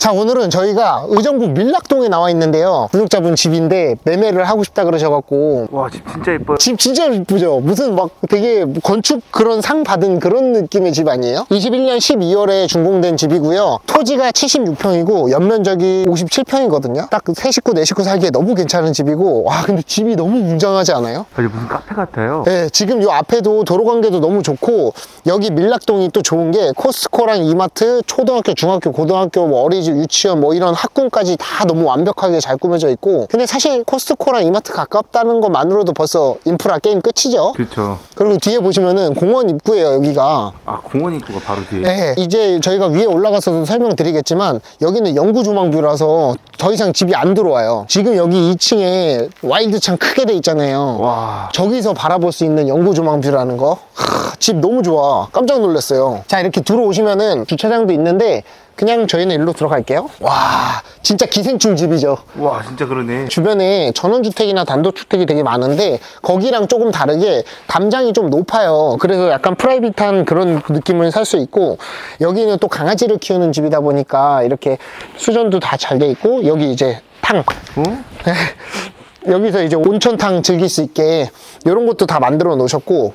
자 오늘은 저희가 의정부 밀락동에 나와 있는데요. 구독자분 집인데 매매를 하고 싶다 그러셔갖고. 와 집 진짜 예뻐요. 집 진짜 이쁘죠? 무슨 막 되게 건축 그런 상 받은 그런 느낌의 집 아니에요? 21년 12월에 준공된 집이고요. 토지가 76평이고 연면적이 57평이거든요. 딱그 세 식구 네 식구 살기에 너무 괜찮은 집이고. 와 근데 집이 너무 웅장하지 않아요? 아니 무슨 카페 같아요? 네, 지금 요 앞에도 도로 관계도 너무 좋고 여기 밀락동이 또 좋은 게 코스코랑 이마트, 초등학교, 중학교, 고등학교, 뭐 어린이집, 유치원 뭐 이런 학군까지 다 너무 완벽하게 잘 꾸며져 있고 근데 사실 코스코랑 이마트 가깝다는 것만으로도 벌써 인프라 게임 끝이죠. 그렇죠 그리고 뒤에 보시면은 공원 입구예요 여기가. 아 공원 입구가 바로 뒤에 네, 이제 저희가 위에 올라가서도 설명드리겠지만 여기는 영구 조망뷰라서 더 이상 집이 안 들어와요. 지금 여기 2층에 와일드창 크게 돼 있잖아요. 와 저기서 바라볼 수 있는 영구 조망뷰라는 거. 하, 집 너무 좋아. 깜짝 놀랐어요. 자, 이렇게 들어오시면은 주차장도 있는데 그냥 저희는 일로 들어갈게요. 와, 진짜 기생충 집이죠. 와 진짜 그러네 주변에 전원주택이나 단독주택이 되게 많은데 거기랑 조금 다르게 담장이 좀 높아요. 그래서 약간 프라이빗한 그런 느낌을 살 수 있고 여기는 또 강아지를 키우는 집이다 보니까 이렇게 수전도 다 잘 돼 있고 여기 이제 탕 어? 여기서 이제 온천탕 즐길 수 있게 이런 것도 다 만들어 놓으셨고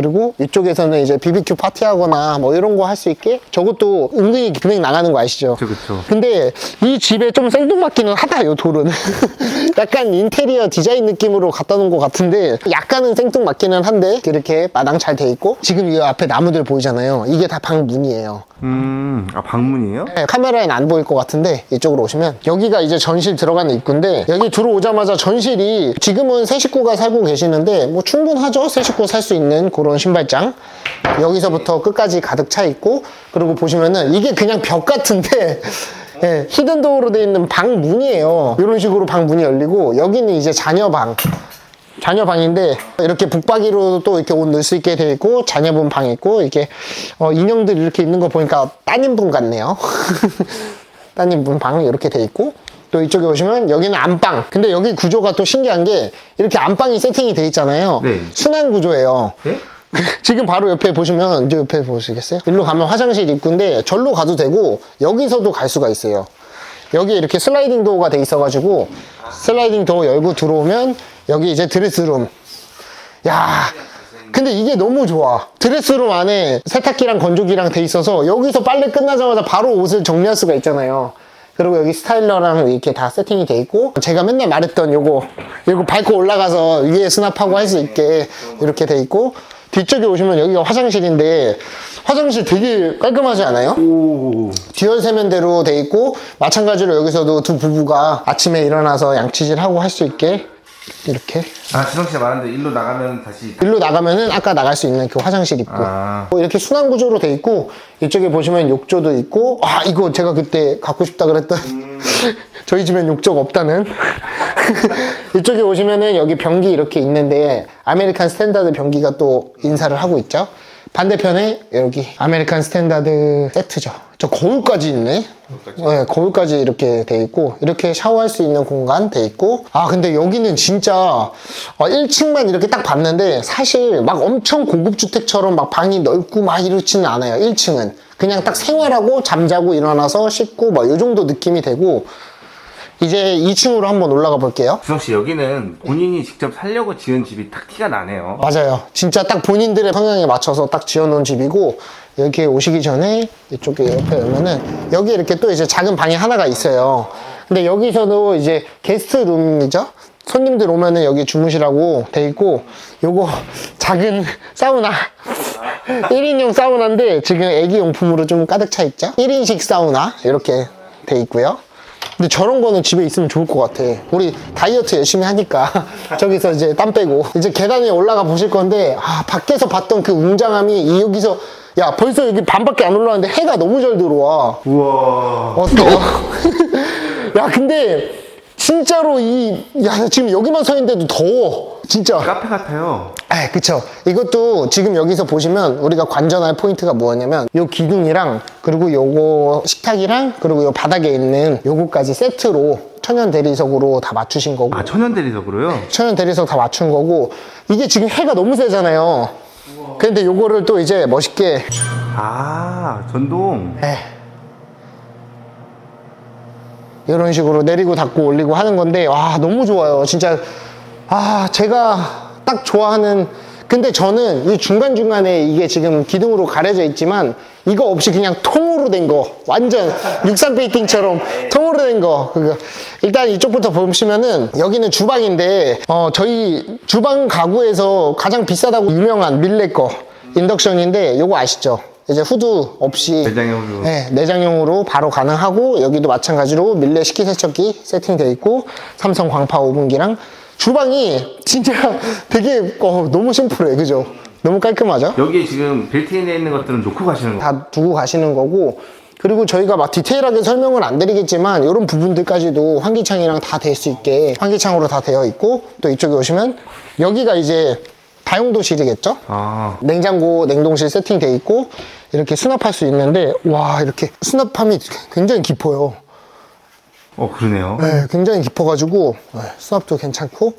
그리고 이쪽에서는 이제 BBQ 파티하거나 뭐 이런 거 할 수 있게 저것도 은근히 금액 나가는 거 아시죠? 그쵸 그쵸. 근데 이 집에 좀 생뚱맞기는 하다 요 돌은. 약간 인테리어 디자인 느낌으로 갖다 놓은 것 같은데 약간은 생뚱맞기는 한데 이렇게 마당 잘 돼 있고 지금 이 앞에 나무들 보이잖아요. 이게 다 방문이에요 음 아 방문이에요? 네, 카메라엔 안 보일 것 같은데 이쪽으로 오시면 여기가 이제 전실 들어가는 입구인데 여기 들어오자마자 전실이 지금은 세 식구가 살고 계시는데 뭐 충분하죠? 세 식구 살 수 있는 그런 신발장. 여기서부터 끝까지 가득 차 있고 그리고 보시면은 이게 그냥 벽 같은데 예, 히든 도어로 되어 있는 방 문이에요. 이런 식으로 방 문이 열리고 여기는 이제 자녀 방 자녀 방인데 이렇게 북박이로 또 이렇게 옷 넣을 수 있게 되어 있고 자녀분 방 있고 이렇게 어, 인형들 이렇게 있는 거 보니까 따님분 같네요. 따님분 방 이렇게 돼 있고 또 이쪽에 오시면 여기는 안방. 근데 여기 구조가 또 신기한 게 이렇게 안방이 세팅이 돼 있잖아요. 네. 순환 구조예요. 예? 지금 바로 옆에 보시면 이제 옆에 보시겠어요? 일로 가면 화장실 입구인데 절로 가도 되고 여기서도 갈 수가 있어요. 여기 이렇게 슬라이딩 도어가 돼 있어가지고 슬라이딩 도어 열고 들어오면 여기 이제 드레스룸. 야, 근데 이게 너무 좋아. 드레스룸 안에 세탁기랑 건조기랑 돼 있어서 여기서 빨래 끝나자마자 바로 옷을 정리할 수가 있잖아요. 그리고 여기 스타일러랑 이렇게 다 세팅이 돼 있고 제가 맨날 말했던 요거 이거 밟고 올라가서 위에 수납하고 할 수 있게 이렇게 돼 있고 뒤쪽에 오시면 여기가 화장실인데 화장실 되게 깔끔하지 않아요? 오. 듀얼 세면대로 돼 있고 마찬가지로 여기서도 두 부부가 아침에 일어나서 양치질하고 할 수 있게 이렇게. 아 지성 씨가 말한데 일로 나가면 다시 일로 나가면은 아까 나갈 수 있는 그 화장실 있고 아. 뭐 이렇게 순환 구조로 돼 있고 이쪽에 보시면 욕조도 있고 아 이거 제가 그때 갖고 싶다 그랬던 저희 집엔 욕조가 없다는 이쪽에 오시면은 여기 변기 이렇게 있는데 아메리칸 스탠다드 변기가 또 인사를 하고 있죠. 반대편에 여기 아메리칸 스탠다드 세트죠. 저 거울까지 있네. 네, 거울까지 이렇게 돼 있고 이렇게 샤워할 수 있는 공간 돼 있고. 아 근데 여기는 진짜 어, 1층만 이렇게 딱 봤는데 사실 막 엄청 고급 주택처럼 막 방이 넓고 막 이렇지는 않아요 1층은. 그냥 딱 생활하고 잠자고 일어나서 씻고 뭐이 정도 느낌이 되고 이제 2층으로 한번 올라가 볼게요 지성 씨 여기는 본인이 직접 살려고 지은 집이 딱 티가 나네요 맞아요. 진짜 딱 본인들의 성향에 맞춰서 딱 지어놓은 집이고 여기 오시기 전에 이쪽에 옆에 오면은 여기 이렇게 또 이제 작은 방이 하나가 있어요. 근데 여기서도 이제 게스트룸이죠. 손님들 오면은 여기 주무시라고 돼 있고 요거 작은 사우나 1인용 사우나인데 지금 애기 용품으로 좀 가득 차 있죠. 1인식 사우나 이렇게 돼 있고요. 근데 저런 거는 집에 있으면 좋을 것 같아. 우리 다이어트 열심히 하니까 저기서 이제 땀 빼고 이제 계단에 올라가 보실 건데 아 밖에서 봤던 그 웅장함이 이 여기서 야 벌써 여기 반밖에 안 올라왔는데 해가 너무 잘 들어와. 우와 어떠? 야 근데 진짜로 이 야 지금 여기만 서 있는데도 더워. 진짜. 카페 같아요 아, 그쵸. 이것도 지금 여기서 보시면 우리가 관전할 포인트가 뭐냐면 요 기둥이랑 그리고 요거 식탁이랑 그리고 요 바닥에 있는 요거까지 세트로 천연 대리석으로 다 맞추신 거고 아 천연 대리석으로요? 천연 대리석 다 맞춘 거고 이게 지금 해가 너무 세잖아요. 근데 요거를 또 이제 멋있게 아 전동 에. 이런 식으로 내리고 닫고 올리고 하는 건데 와 너무 좋아요 진짜 아 제가 딱 좋아하는 근데 저는 이 중간중간에 이게 지금 기둥으로 가려져 있지만 이거 없이 그냥 통으로 된 거 완전 육상 베이팅처럼 통으로 된 거 일단 이쪽부터 보시면은 여기는 주방인데 어 저희 주방 가구에서 가장 비싸다고 유명한 밀레 거 인덕션인데 요거 아시죠? 이제 후드 없이 내장형으로. 네, 내장용으로 바로 가능하고 여기도 마찬가지로 밀레 식기세척기 세팅되어 있고 삼성 광파 오븐기랑 주방이 진짜 되게 어, 너무 심플해 그죠? 너무 깔끔하죠? 여기에 지금 빌트인에 있는 것들은 놓고 가시는 거. 다 두고 가시는 거고 그리고 저희가 막 디테일하게 설명은 안 드리겠지만 이런 부분들까지도 환기창이랑 다 될 수 있게 환기창으로 다 되어 있고 또 이쪽에 오시면 여기가 이제 다용도실이겠죠? 아, 냉장고, 냉동실 세팅돼 있고 이렇게 수납할 수 있는데 와 이렇게 수납함이 굉장히 깊어요. 어 그러네요. 네, 굉장히 깊어가지고 네, 수납도 괜찮고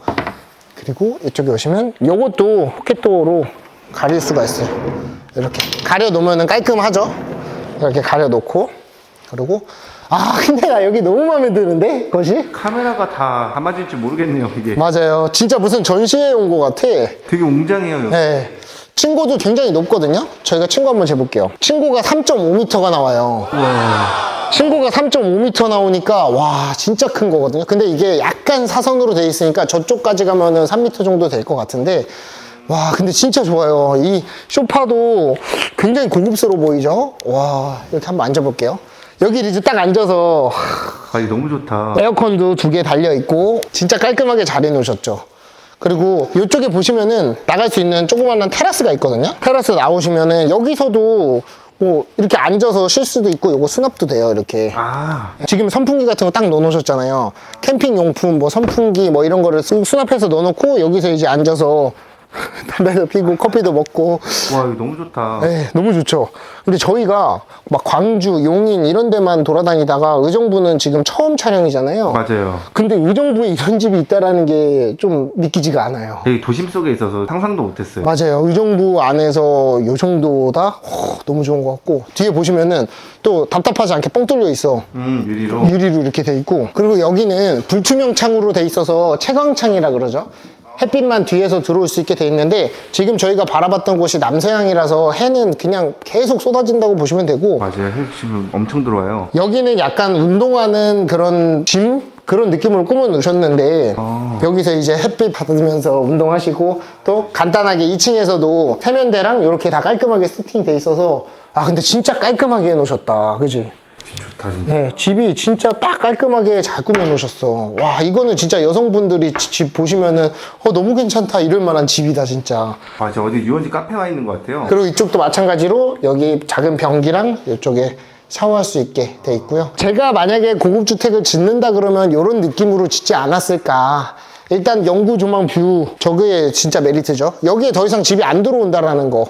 그리고 이쪽에 오시면 요것도 포켓도어로 가릴 수가 있어요. 이렇게 가려 놓으면 깔끔하죠. 이렇게 가려 놓고 그리고 아 근데 나 여기 너무 마음에 드는데 것이 카메라가 다 담아질지 모르겠네요 이게. 맞아요. 진짜 무슨 전시회 온 것 같아. 되게 웅장해요. 여기. 네. 층고도 굉장히 높거든요. 저희가 층고 한번 재볼게요. 층고가 3.5m가 나와요. 층고가 3.5m 나오니까 와 진짜 큰 거거든요. 근데 이게 약간 사선으로 돼 있으니까 저쪽까지 가면은 3m 정도 될 것 같은데 와 근데 진짜 좋아요. 이 소파도 굉장히 고급스러워 보이죠? 와 이렇게 한번 앉아볼게요. 여기 이제 딱 앉아서 아, 이거 너무 좋다. 에어컨도 두 개 달려 있고 진짜 깔끔하게 잘 해놓으셨죠. 그리고 이쪽에 보시면은 나갈 수 있는 조그마한 테라스가 있거든요. 테라스 나오시면은 여기서도 뭐 이렇게 앉아서 쉴 수도 있고 요거 수납도 돼요 이렇게. 아, 지금 선풍기 같은 거 딱 넣어놓으셨잖아요. 캠핑 용품, 뭐 선풍기 뭐 이런 거를 쓱 수납해서 넣어놓고 여기서 이제 앉아서 담배도 피고 커피도 먹고 와 이거 너무 좋다. 네, 너무 좋죠. 근데 저희가 막 광주, 용인 이런 데만 돌아다니다가 의정부는 지금 처음 촬영이잖아요. 맞아요. 근데 의정부에 이런 집이 있다라는 게 좀 믿기지가 않아요. 되게 도심 속에 있어서 상상도 못했어요. 맞아요. 의정부 안에서 요 정도다? 호, 너무 좋은 것 같고. 뒤에 보시면은 또 답답하지 않게 뻥 뚫려 있어. 음 유리로. 유리로 이렇게 돼 있고. 그리고 여기는 불투명 창으로 돼 있어서 채광창이라 그러죠. 햇빛만 뒤에서 들어올 수 있게 돼 있는데 지금 저희가 바라봤던 곳이 남서향이라서 해는 그냥 계속 쏟아진다고 보시면 되고 맞아요. 헬 지금 엄청 들어와요. 여기는 약간 운동하는 그런 짐 그런 느낌으로 꾸며 놓으셨는데 아. 여기서 이제 햇빛 받으면서 운동하시고 또 간단하게 2층에서도 세면대랑 이렇게 다 깔끔하게 세팅돼 있어서 아 근데 진짜 깔끔하게 해 놓으셨다 그지? 좋다 진짜. 네 집이 진짜 딱 깔끔하게 잘 꾸며 놓으셨어 와 이거는 진짜 여성분들이 지- 집 보시면은 어 너무 괜찮다 이럴 만한 집이다 진짜 맞아 어디 유원지 카페 와 있는 것 같아요. 그리고 이쪽도 마찬가지로 여기 작은 변기랑 이쪽에 샤워할 수 있게 돼 있고요. 제가 만약에 고급 주택을 짓는다 그러면 이런 느낌으로 짓지 않았을까. 일단 영구 조망 뷰 저게 진짜 메리트죠. 여기에 더 이상 집이 안 들어온다라는 거.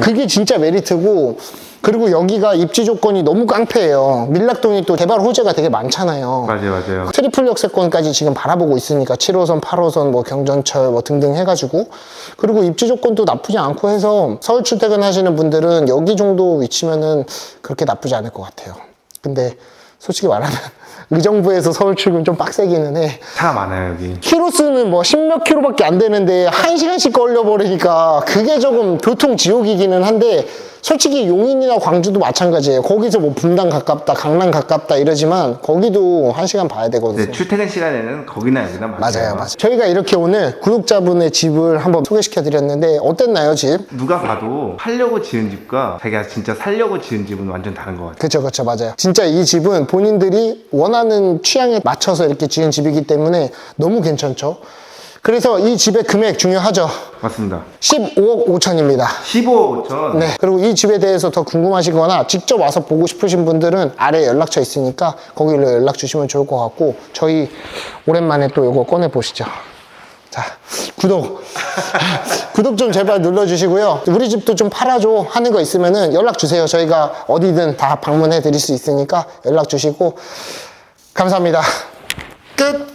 그게 진짜 메리트고 그리고 여기가 입지 조건이 너무 깡패예요. 밀락동이 또 개발 호재가 되게 많잖아요. 맞아요 맞아요. 트리플 역세권까지 지금 바라보고 있으니까 7호선, 8호선, 뭐 경전철 뭐 등등 해가지고 그리고 입지 조건도 나쁘지 않고 해서 서울 출퇴근 하시는 분들은 여기 정도 위치면은 그렇게 나쁘지 않을 것 같아요. 근데 솔직히 말하면 의정부에서 서울 출근 좀 빡세기는 해. 차가 많아요 여기. 키로수는 뭐 10몇 킬로밖에 안 되는데 한시간씩 걸려버리니까 그게 조금 교통 지옥이기는 한데 솔직히 용인이나 광주도 마찬가지예요. 거기서 뭐 분당 가깝다, 강남 가깝다 이러지만 거기도 한 시간 봐야 되거든요. 네, 출퇴근 시간에는 거기나 여기나 맞아요. 맞아요, 맞아요. 저희가 이렇게 오늘 구독자분의 집을 한번 소개시켜 드렸는데 어땠나요, 집? 누가 봐도 팔려고 지은 집과 자기가 진짜 살려고 지은 집은 완전 다른 것 같아요. 그쵸, 그쵸, 맞아요. 진짜 이 집은 본인들이 원하는 취향에 맞춰서 이렇게 지은 집이기 때문에 너무 괜찮죠. 그래서 이 집의 금액 중요하죠. 맞습니다. 15억 5천입니다. 15억 5천. 네. 그리고 이 집에 대해서 더 궁금하시거나 직접 와서 보고 싶으신 분들은 아래 연락처 있으니까 거기로 연락 주시면 좋을 것 같고 저희 오랜만에 또 이거 꺼내 보시죠. 자, 구독. 구독 좀 제발 눌러주시고요. 우리 집도 좀 팔아줘 하는 거 있으면은 연락 주세요. 저희가 어디든 다 방문해 드릴 수 있으니까 연락 주시고 감사합니다. 끝.